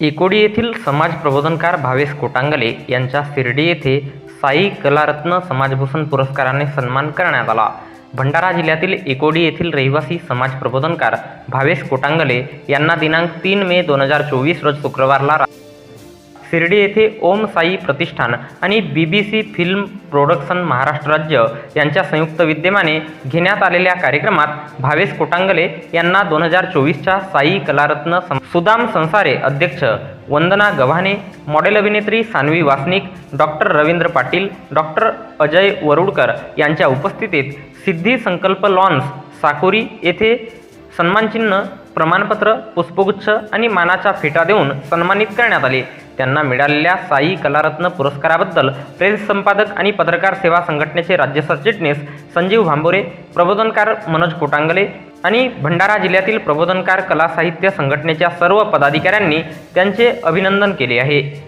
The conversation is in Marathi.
एकोडी येथील समाज प्रबोधनकार भावेश कोटांगले यांचा शिर्डी येथे साई कलारत्न समाजभूषण पुरस्काराने सन्मान करण्यात आला. भंडारा जिल्ह्यातील एकोडी येथील रहिवासी समाज प्रबोधनकार भावेश कोटांगले यांना दिनांक तीन मे दोन हजार चोवीस रोज शुक्रवारला शिर्डी येथे ओम साई प्रतिष्ठान आणि B B C film production Maharashtra राज्य यांच्या संयुक्त विद्यमाने घेण्यात आलेल्या कार्यक्रमात भावेश कोटांगले यांना दोन हजार चोवीसच्या साई कलारत्न सं- सुदाम संसारे अध्यक्ष वंदना गव्हाणे मॉडेल अभिनेत्री सान्वी वासनिक डॉक्टर रवींद्र पाटील डॉक्टर अजय वरुडकर यांच्या उपस्थितीत सिद्धी संकल्प लॉन्स साकोरी येथे सन्मानचिन्ह प्रमाणपत्र पुष्पगुच्छ आणि मानाचा फेटा देऊन सन्मानित करण्यात आले. त्यांना मिळालेल्या साई कलारत्न पुरस्काराबद्दल प्रेस संपादक आणि पत्रकार सेवा संघटनेचे राज्य सरचिटणीस संजीव भांबोरे प्रबोधनकार मनोज कोटांगले आणि भंडारा जिल्ह्यातील प्रबोधनकार कला साहित्य संघटनेच्या सर्व पदाधिकाऱ्यांनी त्यांचे अभिनंदन केले आहे.